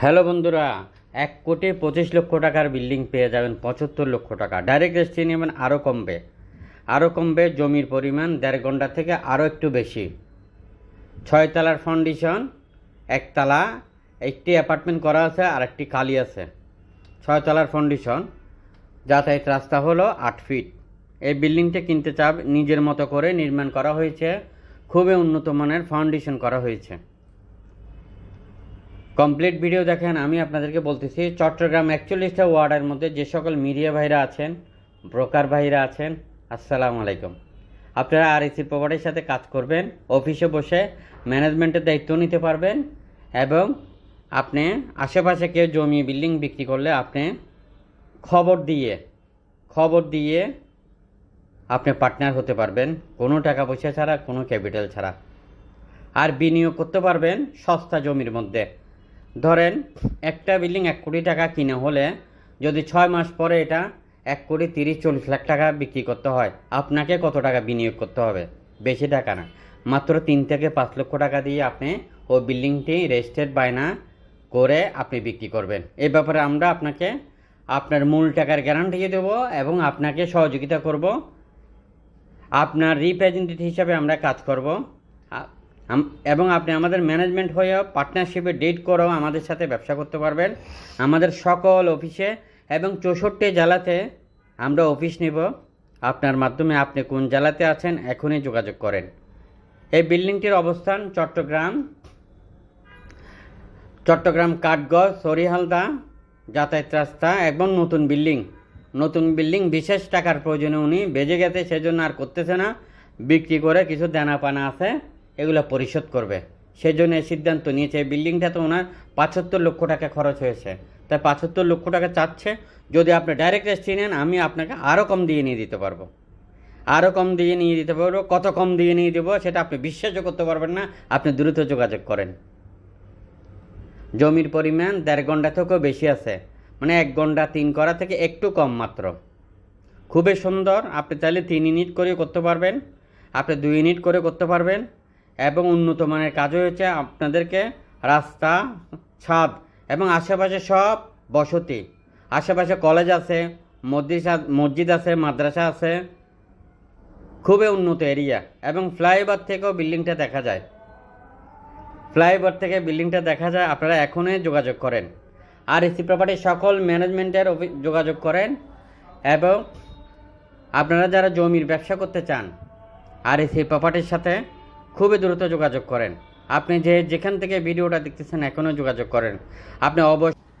Hello বন্ধুরা, এক কোটি পঁচিশ লক্ষ টাকার বিল্ডিং পেয়ে যাবেন পঁচাত্তর লক্ষ টাকা। ডাইরেক্ট রেজিস্ট্রি নেবেন আরও কমবে। আরও কমবে জমির পরিমাণ দেড় ঘণ্টা থেকে আরও একটু বেশি। ছয় তলার ফাউন্ডেশন একতলা একটি অ্যাপার্টমেন্ট করা আছে আর একটি খালি আছে। ছয় তলার ফাউন্ডেশন যাতায়াত রাস্তা হলো আট ফিট এই বিল্ডিংটি কিনতে চাপ নিজের মতো করে নির্মাণ করা হয়েছে। খুবই উন্নত মানের ফাউন্ডেশন করা হয়েছে। কমপ্লিট ভিডিও দেখেন, আমি আপনাদেরকে বলতেছি, চট্টগ্রাম একচল্লিশটা ওয়ার্ডের মধ্যে যে সকল মিডিয়া ভাইরা আছেন ব্রোকার ভাইরা আছেন, আসসালামু আলাইকুম। আপনারা আর এসি প্রপার্টির সাথে কাজ করবেন অফিসে বসে ম্যানেজমেন্টের দায়িত্ব নিতে পারবেন এবং আপনি আশেপাশে কেউ জমি বিল্ডিং বিক্রি করলে আপনি খবর দিয়ে খবর দিয়ে আপনি পার্টনার হতে পারবেন, কোনো টাকা পয়সা ছাড়া, কোনো ক্যাপিটাল ছাড়া। আর বিনিয়োগ করতে পারবেন সস্তা জমির মধ্যে। ধরেন একটা বিল্ডিং এক কোটি টাকা কিনে হলে যদি ছয় মাস পরে এটা এক কোটি তিরিশ, চল্লিশ লাখ টাকা বিক্রি করতে হয়, আপনাকে কত টাকা বিনিয়োগ করতে হবে? বেশি টাকা না। মাত্র তিন থেকে পাঁচ লক্ষ টাকা দিয়ে আপনি ওই বিল্ডিংটি রেজিস্টার্ড বায়না করে আপনি বিক্রি করবেন। এই ব্যাপারে আমরা আপনাকে আপনার মূল টাকার গ্যারান্টি দেবো এবং আপনাকে সহযোগিতা করব। আপনার রিপ্রেজেন্টেটিভ হিসাবে আমরা কাজ করব। এবং আপনি আমাদের ম্যানেজমেন্ট হয়েও পার্টনারশিপে ডেট করেও আমাদের সাথে ব্যবসা করতে পারবেন। আমাদের সকল অফিসে এবং চৌষট্টি জেলাতে আমরা অফিস নেব। আপনার মাধ্যমে আপনি কোন জেলাতে আছেন এখনই যোগাযোগ করেন। এই বিল্ডিংটির অবস্থান চট্টগ্রাম। চট্টগ্রাম কাঠগড়, সরিহালদা, যাতায়াত রাস্তা এবং নতুন বিল্ডিং। নতুন বিল্ডিং বিশেষ টাকার প্রয়োজনে উনি বেজে গেছে, সেজন্য আর করতেছে না। বিক্রি করে কিছু দেনা পানা আছে। এগুলো পরিশোধ করবে। সেজন্য এই সিদ্ধান্ত নিয়েছে এই বিল্ডিংটা তো ওনার পাঁচাত্তর লক্ষ টাকা খরচ হয়েছে। তাই পাঁচাত্তর লক্ষ টাকা চাচ্ছে। যদি আপনি ডাইরেক্ট রেজিস্ট্রি নেন, আমি আপনাকে আরও কম দিয়ে নিয়ে দিতে পারব। আরও কম দিয়ে নিয়ে দিতে পারব। কত কম দিয়ে নিয়ে দেবো সেটা আপনি বিশ্বাসও করতে পারবেন না। আপনি দ্রুত যোগাযোগ করেন। জমির পরিমাণ দেড় ঘণ্টা থেকেও বেশি আছে। মানে এক ঘণ্টা, তিন করা থেকে একটু কম মাত্র। খুবই সুন্দর। আপনি চাইলে তিন ইউনিট করে করতে পারবেন। আপনি দুই ইউনিট করে করতে পারবেন। এবং উন্নত মানের কাজ হয়েছে আপনাদেরকে রাস্তা, ছাদ এবং আশেপাশে সব বসতি। আশেপাশে কলেজ আছে মসজিদ মসজিদ আছে, মাদ্রাসা আছে। খুবই উন্নত এরিয়া এবং ফ্লাইওভার থেকেও বিল্ডিংটা দেখা যায়। ফ্লাইওভার থেকে বিল্ডিংটা দেখা যায়, আপনারা এখনই যোগাযোগ করেন। আর এসি প্রপার্টির সকল ম্যানেজমেন্টের যোগাযোগ করেন এবং আপনারা যারা জমির ব্যবসা করতে চান, আর এসি প্রপার্টির সাথে খুবই দ্রুত যোগাযোগ করেন। আপনি যে যেখান থেকে ভিডিওটা দেখতেছেন এখনও যোগাযোগ করেন। আপনি অবশ্যই